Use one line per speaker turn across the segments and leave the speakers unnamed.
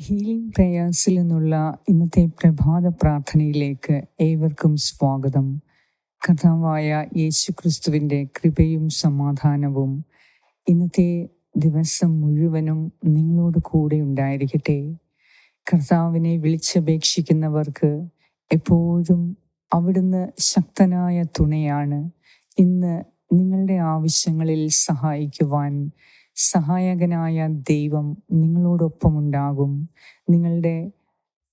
Healing പ്രേയേഴ്സിൽ നിന്നുള്ള ഇന്നത്തെ പ്രഭാത പ്രാർത്ഥനയിലേക്ക് ഏവർക്കും സ്വാഗതം. കഥാവായ യേശു ക്രിസ്തുവിന്റെ കൃപയും സമാധാനവും ഇന്നത്തെ ദിവസം മുഴുവനും നിങ്ങളോട് കൂടെ ഉണ്ടായിരിക്കട്ടെ. കർത്താവിനെ വിളിച്ചപേക്ഷിക്കുന്നവർക്ക് എപ്പോഴും അവിടുന്ന് ശക്തനായ തുണയാണ്. ഇന്ന് നിങ്ങളുടെ ആവശ്യങ്ങളിൽ സഹായിക്കുവാൻ സഹായകനായ ദൈവം നിങ്ങളോടൊപ്പം ഉണ്ടാകും നിങ്ങളുടെ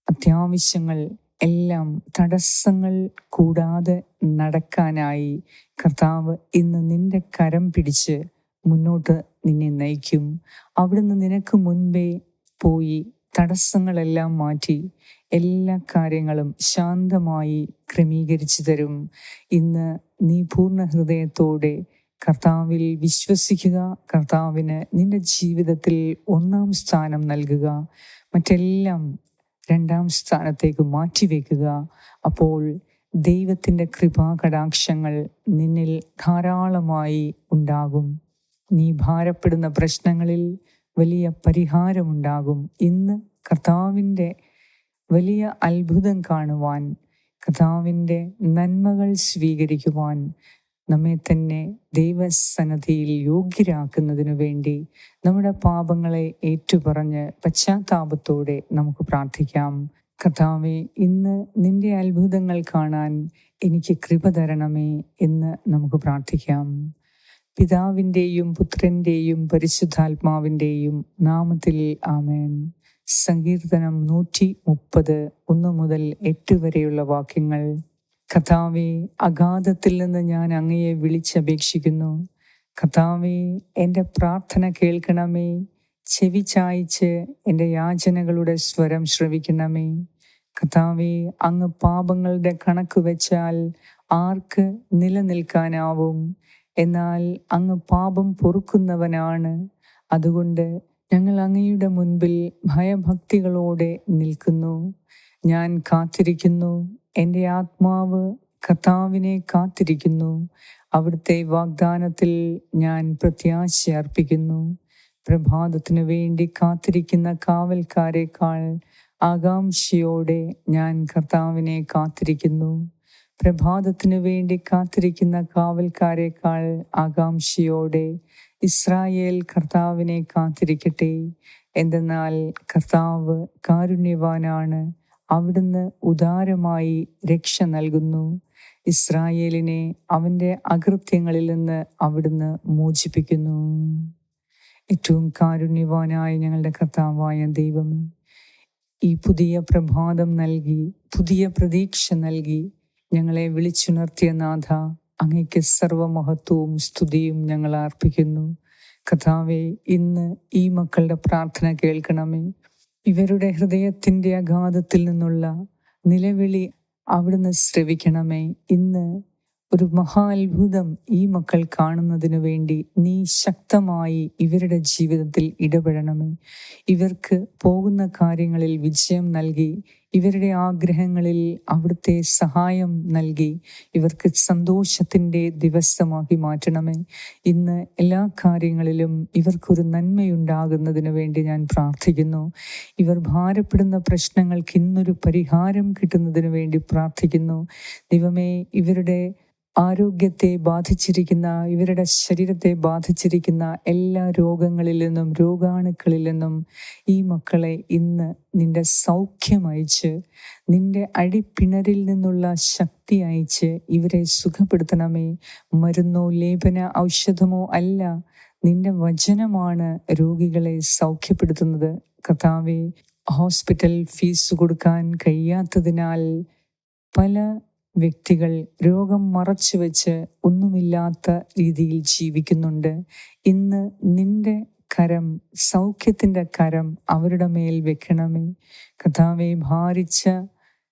അത്യാവശ്യങ്ങൾ എല്ലാം തടസ്സങ്ങൾ കൂടാതെ നടക്കാനായി കർത്താവ് ഇന്ന് നിന്റെ കരം പിടിച്ച് മുന്നോട്ട് നിന്നെ നയിക്കും. അവിടുന്ന് നിനക്ക് മുൻപേ പോയി തടസ്സങ്ങളെല്ലാം മാറ്റി എല്ലാ കാര്യങ്ങളും ശാന്തമായി ക്രമീകരിച്ചു തരും. ഇന്ന് നീ പൂർണ ഹൃദയത്തോടെ കർത്താവിൽ വിശ്വസിക്കുക കർത്താവിന് നിന്റെ ജീവിതത്തിൽ ഒന്നാം സ്ഥാനം നൽകുക മറ്റെല്ലാം രണ്ടാം സ്ഥാനത്തേക്ക് മാറ്റിവെക്കുക. അപ്പോൾ ദൈവത്തിന്റെ കൃപാകടാക്ഷങ്ങൾ നിന്നിൽ ധാരാളമായി ഉണ്ടാകും. നീ ഭാരപ്പെടുന്ന പ്രശ്നങ്ങളിൽ വലിയ പരിഹാരമുണ്ടാകും. ഇന്ന് കർത്താവിന്റെ വലിയ അത്ഭുതം കാണുവാൻ കർത്താവിന്റെ നന്മകൾ സ്വീകരിക്കുവാൻ നമ്മെ തന്നെ ദൈവസന്നദ്ധിയിൽ യോഗ്യരാക്കുന്നതിനു വേണ്ടി നമ്മുടെ പാപങ്ങളെ ഏറ്റുപറഞ്ഞ് പശ്ചാത്താപത്തോടെ നമുക്ക് പ്രാർത്ഥിക്കാം. കർത്താവെ ഇന്ന് നിന്റെ അത്ഭുതങ്ങൾ കാണാൻ എനിക്ക് കൃപ തരണമേ എന്ന് നമുക്ക് പ്രാർത്ഥിക്കാം. പിതാവിന്റെയും പുത്രന്റെയും പരിശുദ്ധാത്മാവിന്റെയും നാമത്തിൽ ആമേൻ. സങ്കീർത്തനം നൂറ്റി മുപ്പത് ഒന്ന് മുതൽ എട്ട് വരെയുള്ള വാക്യങ്ങൾ. കഥാവെ അഗാധത്തിൽ നിന്ന് ഞാൻ അങ്ങയെ വിളിച്ചപേക്ഷിക്കുന്നു. കഥാവെ എന്റെ പ്രാർത്ഥന കേൾക്കണമേ. ചെവി ചായച്ച് എന്റെ യാചനകളുടെ സ്വരം ശ്രവിക്കണമേ. കഥാവെ അങ്ങ് പാപങ്ങളുടെ കണക്ക് വെച്ചാൽ ആർക്ക് നിലനിൽക്കാനാവും? എന്നാൽ അങ്ങ് പാപം പൊറുക്കുന്നവനാണ്. അതുകൊണ്ട് ഞങ്ങൾ അങ്ങയുടെ മുൻപിൽ ഭയഭക്തികളോടെ നിൽക്കുന്നു. ഞാൻ കാത്തിരിക്കുന്നു. എന്റെ ആത്മാവ് കർത്താവിനെ കാത്തിരിക്കുന്നു. അവിടുത്തെ വാഗ്ദാനത്തിൽ ഞാൻ പ്രത്യാശ അർപ്പിക്കുന്നു. പ്രഭാതത്തിനു വേണ്ടി കാത്തിരിക്കുന്ന കാവൽക്കാരെക്കാൾ ആകാംക്ഷയോടെ ഞാൻ കർത്താവിനെ കാത്തിരിക്കുന്നു. പ്രഭാതത്തിനു വേണ്ടി കാത്തിരിക്കുന്ന കാവൽക്കാരെക്കാൾ ആകാംക്ഷയോടെ ഇസ്രായേൽ കർത്താവിനെ കാത്തിരിക്കട്ടെ. എന്തെന്നാൽ കർത്താവ് കാരുണ്യവാനാണ്. അവിടുന്ന് ഉദാരമായി രക്ഷ നൽകുന്നു. ഇസ്രായേലിനെ അവന്റെ അകൃത്യങ്ങളിൽ നിന്ന് അവിടുന്ന് മോചിപ്പിക്കുന്നു. ഏറ്റവും കാരുണ്യവാനായ ഞങ്ങളുടെ കർത്താവായ ദൈവം ഈ പുതിയ പ്രഭാതം നൽകി പുതിയ പ്രതീക്ഷ നൽകി ഞങ്ങളെ വിളിച്ചുണർത്തിയ നാഥ അങ്ങയ്ക്ക് സർവമഹത്വവും സ്തുതിയും ഞങ്ങൾ അർപ്പിക്കുന്നു. കഥാവെ ഇന്ന് ഈ മക്കളുടെ പ്രാർത്ഥന കേൾക്കണമേ. ഇവരുടെ ഹൃദയത്തിന്റെ അഗാധത്തിൽ നിന്നുള്ള നിലവിളി അവിടുന്ന് ശ്രവിക്കണമേ. ഇന്ന് ഒരു മഹാത്ഭുതം ഈ മക്കൾ കാണുന്നതിനു വേണ്ടി നീ ശക്തമായി ഇവരുടെ ജീവിതത്തിൽ ഇടപെടണമേ. ഇവർക്ക് പോകുന്ന കാര്യങ്ങളിൽ വിജയം നൽകി ഇവരുടെ ആഗ്രഹങ്ങളിൽ അവിടുത്തെ സഹായം നൽകി ഇവർക്ക് സന്തോഷത്തിന്റെ ദിവസമാക്കി മാറ്റണമേ. ഇന്ന് എല്ലാ കാര്യങ്ങളിലും ഇവർക്കൊരു നന്മയുണ്ടാകുന്നതിന് വേണ്ടി ഞാൻ പ്രാർത്ഥിക്കുന്നു. ഇവർ ഭാരപ്പെടുന്ന പ്രശ്നങ്ങൾക്ക് ഇന്നൊരു പരിഹാരം കിട്ടുന്നതിന് വേണ്ടി പ്രാർത്ഥിക്കുന്നു. ദൈവമേ ഇവരുടെ ആരോഗ്യത്തെ ബാധിച്ചിരിക്കുന്ന ഇവരുടെ ശരീരത്തെ ബാധിച്ചിരിക്കുന്ന എല്ലാ രോഗങ്ങളിൽ നിന്നും രോഗാണുക്കളിൽ നിന്നും ഈ മക്കളെ ഇന്ന് നിന്റെ സൗഖ്യം അയച്ച് നിന്റെ അടിപ്പിണരിൽ നിന്നുള്ള ശക്തി അയച്ച് ഇവരെ സുഖപ്പെടുത്തണമേ. മരുന്നോ ലേപന ഔഷധമോ അല്ല നിന്റെ വചനമാണ് രോഗികളെ സൗഖ്യപ്പെടുത്തുന്നത്. കഥാവേ ഹോസ്പിറ്റൽ ഫീസ് കൊടുക്കാൻ കഴിയാത്തതിനാൽ പല വ്യക്തികൾ രോഗം മറച്ചു വെച്ച് ഒന്നുമില്ലാത്ത രീതിയിൽ ജീവിക്കുന്നുണ്ട്. ഇന്ന് നിന്റെ കരം സൗഖ്യത്തിന്റെ കരം അവരുടെ മേൽ വെക്കണമേ. കഥാവെ ഭാരിച്ച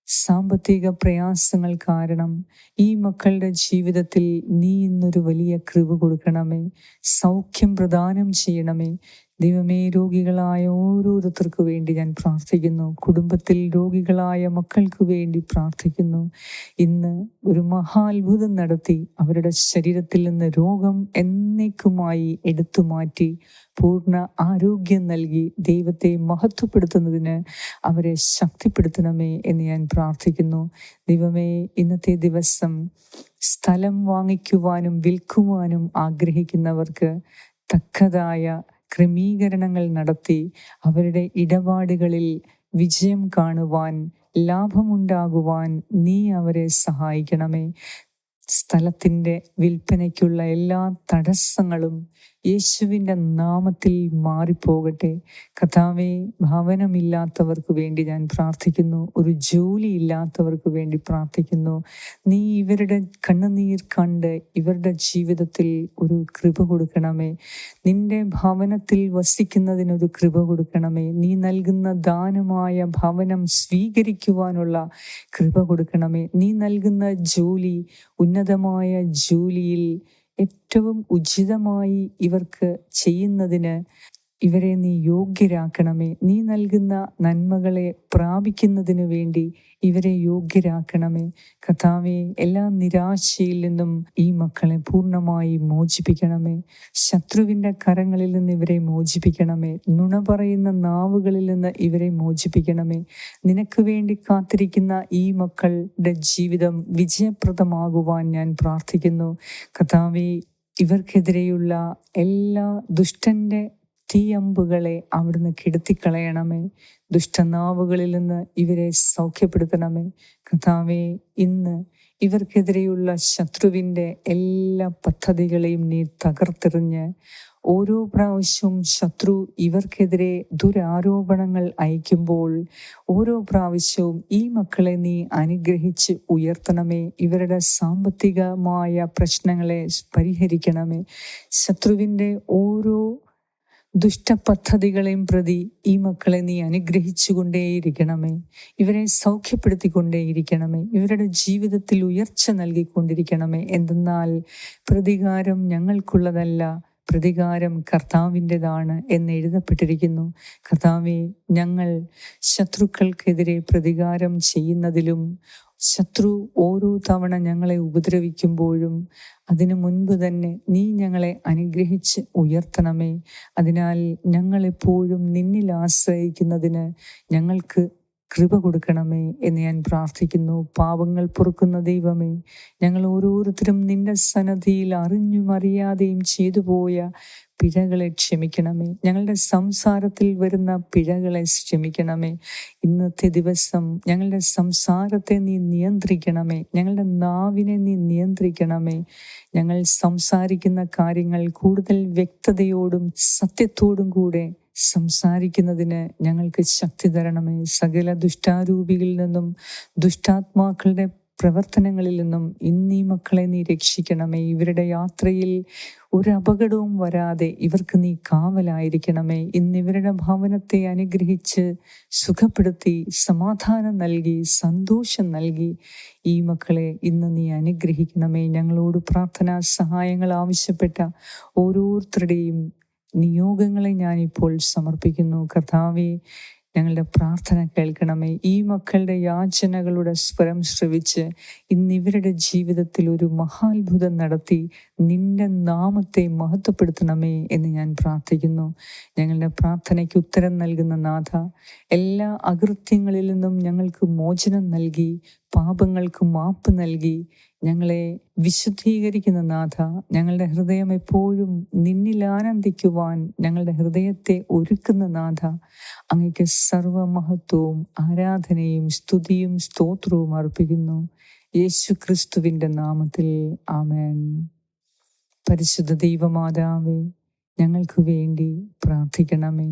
സാമ്പത്തിക പ്രയാസങ്ങൾ കാരണം ഈ മക്കളുടെ ജീവിതത്തിൽ നീ ഇന്നൊരു വലിയ കൃപ കൊടുക്കണമേ. സൗഖ്യം പ്രദാനം ചെയ്യണമേ. ദൈവമേ രോഗികളായ ഓരോരുത്തർക്ക് വേണ്ടി ഞാൻ പ്രാർത്ഥിക്കുന്നു. കുടുംബത്തിൽ രോഗികളായ മക്കൾക്ക് വേണ്ടി പ്രാർത്ഥിക്കുന്നു. ഇന്ന് ഒരു മഹാത്ഭുതം നടത്തി അവരുടെ ശരീരത്തിൽ നിന്ന് രോഗം എന്നേക്കുമായി എടുത്തു മാറ്റി പൂർണ ആരോഗ്യം നൽകി ദൈവത്തെ മഹത്വപ്പെടുത്തുന്നതിന് അവരെ ശക്തിപ്പെടുത്തണമേ എന്ന് ഞാൻ പ്രാർത്ഥിക്കുന്നു. ദൈവമേ ഇന്നത്തെ ദിവസം സ്ഥലം വാങ്ങിക്കുവാനും വിൽക്കുവാനും ആഗ്രഹിക്കുന്നവർക്ക് തക്കതായ ക്രമീകരണങ്ങൾ നടത്തി അവരുടെ ഇടപാടുകളിൽ വിജയം കാണുവാൻ ലാഭമുണ്ടാകുവാൻ നീ അവരെ സഹായിക്കണമേ. സ്ഥലത്തിന്റെ വിൽപ്പനയ്ക്കുള്ള എല്ലാ തടസ്സങ്ങളും യേശുവിന്റെ നാമത്തിൽ മാറിപ്പോകട്ടെ. കഥാവെ ഭവനമില്ലാത്തവർക്ക് വേണ്ടി ഞാൻ പ്രാർത്ഥിക്കുന്നു. ഒരു ജോലി ഇല്ലാത്തവർക്ക് വേണ്ടി പ്രാർത്ഥിക്കുന്നു. നീ ഇവരുടെ കണ്ണുനീർ കണ്ട് ഇവരുടെ ജീവിതത്തിൽ ഒരു കൃപ കൊടുക്കണമേ. നിന്റെ ഭവനത്തിൽ വസിക്കുന്നതിനൊരു കൃപ കൊടുക്കണമേ. നീ നൽകുന്ന ദാനമായ ഭവനം സ്വീകരിക്കുവാനുള്ള കൃപ കൊടുക്കണമേ. നീ നൽകുന്ന ജോലി ഉന്നതമായ ജോലിയിൽ ഏറ്റവും ഉചിതമായി ഇവർക്ക് ചെയ്യുന്നതിന് ഇവരെ നീ യോഗ്യരാക്കണമേ. നീ നൽകുന്ന നന്മകളെ പ്രാപിക്കുന്നതിനു വേണ്ടി ഇവരെ യോഗ്യരാക്കണമേ. കഥാവെ എല്ലാ നിരാശയിൽ നിന്നും ഈ മക്കളെ പൂർണമായി മോചിപ്പിക്കണമേ. ശത്രുവിന്റെ കരങ്ങളിൽ നിന്ന് ഇവരെ മോചിപ്പിക്കണമേ. നുണ പറയുന്ന നാവുകളിൽ നിന്ന് ഇവരെ മോചിപ്പിക്കണമേ. നിനക്ക് വേണ്ടി കാത്തിരിക്കുന്ന ഈ മക്കളുടെ ജീവിതം വിജയപ്രദമാകുവാൻ ഞാൻ പ്രാർത്ഥിക്കുന്നു. കഥാവെ ഇവർക്കെതിരെയുള്ള എല്ലാ ദുഷ്ടന്റെ തീയമ്പുകളെ അവിടുന്ന് കിടത്തിക്കളയണമേ. ദുഷ്ടനാവുകളിൽ നിന്ന് ഇവരെ സൗഖ്യപ്പെടുത്തണമേ. കഥാവെ ഇന്ന് ഇവർക്കെതിരെയുള്ള ശത്രുവിന്റെ എല്ലാ പദ്ധതികളെയും നീ തകർത്തെറിഞ്ഞ് ഓരോ പ്രാവശ്യവും ശത്രു ഇവർക്കെതിരെ ദുരാരോപണങ്ങൾ അയക്കുമ്പോൾ ഓരോ പ്രാവശ്യവും ഈ മക്കളെ നീ അനുഗ്രഹിച്ച് ഉയർത്തണമേ. ഇവരുടെ സാമ്പത്തികമായ പ്രശ്നങ്ങളെ പരിഹരിക്കണമേ. ശത്രുവിന്റെ ഓരോ ദുഷ്ടപദ്ധതികളെയും പ്രതി ഈ മക്കളെ നീ അനുഗ്രഹിച്ചുകൊണ്ടേയിരിക്കണമേ. ഇവരെ സൗഖ്യപ്പെടുത്തിക്കൊണ്ടേയിരിക്കണമേ. ഇവരുടെ ജീവിതത്തിൽ ഉയർച്ച നൽകിക്കൊണ്ടിരിക്കണമേ. എന്തെന്നാൽ പ്രതികാരം ഞങ്ങൾക്കുള്ളതല്ല പ്രതികാരം കർത്താവിന്റെതാണ് എന്ന് എഴുതപ്പെട്ടിരിക്കുന്നു. കർത്താവെ ഞങ്ങൾ ശത്രുക്കൾക്കെതിരെ പ്രതികാരം ചെയ്യുന്നതിലും ശത്രു ഓരോ തവണ ഞങ്ങളെ ഉപദ്രവിക്കുമ്പോഴും അതിനു മുൻപ് തന്നെ നീ ഞങ്ങളെ അനുഗ്രഹിച്ച് ഉയർത്തണമേ. അതിനാൽ ഞങ്ങളെപ്പോഴും നിന്നിൽ ആശ്രയിക്കുന്നതിന് ഞങ്ങൾക്ക് കൃപ കൊടുക്കണമേ എന്ന് ഞാൻ പ്രാർത്ഥിക്കുന്നു. പാപങ്ങൾ പൊറുക്കുന്ന ദൈവമേ ഞങ്ങൾ ഓരോരുത്തരും നിന്റെ സന്നദ്ധിയിൽ അറിഞ്ഞും അറിയാതെയും ചെയ്തു പോയ പിഴകളെ ക്ഷമിക്കണമേ. ഞങ്ങളുടെ സംസാരത്തിൽ വരുന്ന പിഴകളെ ക്ഷമിക്കണമേ. ഇന്നത്തെ ദിവസം ഞങ്ങളുടെ സംസാരത്തെ നീ നിയന്ത്രിക്കണമേ. ഞങ്ങളുടെ നാവിനെ നീ നിയന്ത്രിക്കണമേ. ഞങ്ങൾ സംസാരിക്കുന്ന കാര്യങ്ങൾ കൂടുതൽ വ്യക്തതയോടും സത്യത്തോടും കൂടെ സംസാരിക്കുന്നതിന് ഞങ്ങൾക്ക് ശക്തി തരണമേ. സകല ദുഷ്ടാരൂപികളിൽ നിന്നും ദുഷ്ടാത്മാക്കളുടെ പ്രവർത്തനങ്ങളിൽ നിന്നും ഇന്നീ മക്കളെ നീ രക്ഷിക്കണമേ. ഇവരുടെ യാത്രയിൽ ഒരു അപകടവും വരാതെ ഇവർക്ക് നീ കാവലായിരിക്കണമേ. ഇന്ന് ഇവരുടെ ഭവനത്തെ അനുഗ്രഹിച്ച് സുഖപ്പെടുത്തി സമാധാനം നൽകി സന്തോഷം നൽകി ഈ മക്കളെ ഇന്ന് നീ അനുഗ്രഹിക്കണമേ. ഞങ്ങളോട് പ്രാർത്ഥനാ സഹായങ്ങൾ ആവശ്യപ്പെട്ട ഓരോരുത്തരുടെയും നിയോഗങ്ങളെ ഞാനിപ്പോൾ സമർപ്പിക്കുന്നു. കർത്താവെ ഞങ്ങളുടെ പ്രാർത്ഥന കേൾക്കണമേ. ഈ മക്കളുടെ യാചനകളുടെ സ്വരം ശ്രവിച്ച് ഇന്ന് ഇവരുടെ ജീവിതത്തിൽ ഒരു മഹാത്ഭുതം നടത്തി നിന്റെ നാമത്തെ മഹത്വപ്പെടുത്തണമേ എന്ന് ഞാൻ പ്രാർത്ഥിക്കുന്നു. ഞങ്ങളുടെ പ്രാർത്ഥനയ്ക്ക് ഉത്തരം നൽകുന്ന നാഥ എല്ലാ അകൃത്യങ്ങളിൽ നിന്നും ഞങ്ങൾക്ക് മോചനം നൽകി പാപങ്ങൾക്ക് മാപ്പ് നൽകി ഞങ്ങളെ വിശുദ്ധീകരിക്കുന്ന നാഥ ഞങ്ങളുടെ ഹൃദയം എപ്പോഴും നിന്നിൽ ആനന്ദിക്കുവാൻ ഞങ്ങളുടെ ഹൃദയത്തെ ഒരുക്കുന്ന നാഥ. അങ്ങയ്ക്ക് സർവമഹത്വവും ആരാധനയും സ്തുതിയും സ്തോത്രവും അർപ്പിക്കുന്നു. യേശു ക്രിസ്തുവിന്റെ നാമത്തിൽ ആമേൻ. പരിശുദ്ധ ദൈവമാതാവേ ഞങ്ങൾക്ക് വേണ്ടി പ്രാർത്ഥിക്കണമേ.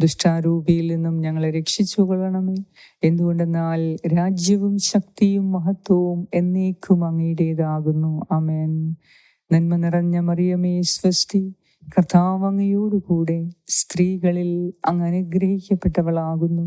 ദുഷ്ടാരൂപിയിൽ നിന്നും ഞങ്ങളെ രക്ഷിച്ചു കൊള്ളണമേ എന്തുകൊണ്ടെന്നാൽ രാജ്യവും ശക്തിയും മഹത്വവും എന്നേക്കും അങ്ങയുടേതാകുന്നു. അമേൻ നന്മ നിറഞ്ഞ മറിയമേ സ്വസ്തി കർത്താവ് സ്ത്രീകളിൽ അങ്ങ് അനുഗ്രഹിക്കപ്പെട്ടവളാകുന്നു.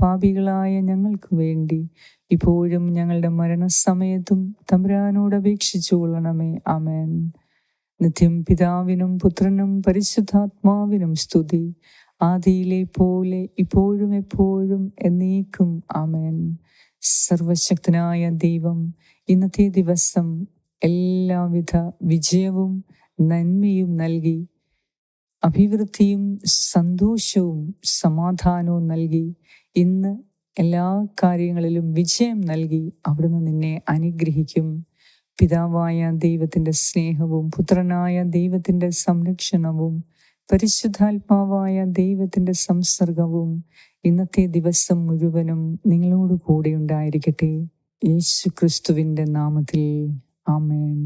പാപികളായ ഞങ്ങൾക്ക് വേണ്ടി. ഇപ്പോഴും ഞങ്ങളുടെ മരണസമയത്തും തമ്പുരാനോട് അപേക്ഷിച്ചു കൊള്ളണമേ. ആമേൻ. നിത്യം പിതാവിനും പുത്രനും പരിശുദ്ധാത്മാവിനും സ്തുതി. ആദിയിലെ പോലെ ഇപ്പോഴും എപ്പോഴും എന്നേക്കും. ആമേൻ. സർവശക്തനായ ദൈവം ഇന്നത്തെ ദിവസം എല്ലാവിധ വിജയവും നന്മയും നൽകി അഭിവൃദ്ധിയും സന്തോഷവും സമാധാനവും നൽകി ഇന്ന് എല്ലാ കാര്യങ്ങളിലും വിജയം നൽകി അവിടുന്ന് നിന്നെ അനുഗ്രഹിക്കും. പിതാവായ ദൈവത്തിന്റെ സ്നേഹവും പുത്രനായ ദൈവത്തിന്റെ സംരക്ഷണവും പരിശുദ്ധാത്മാവായ ദൈവത്തിന്റെ സംസർഗവും ഇന്നത്തെ ദിവസം മുഴുവനും നിങ്ങളോട് കൂടെ ഉണ്ടായിരിക്കട്ടെ. യേശു ക്രിസ്തുവിന്റെ നാമത്തിൽ. ആമേൻ.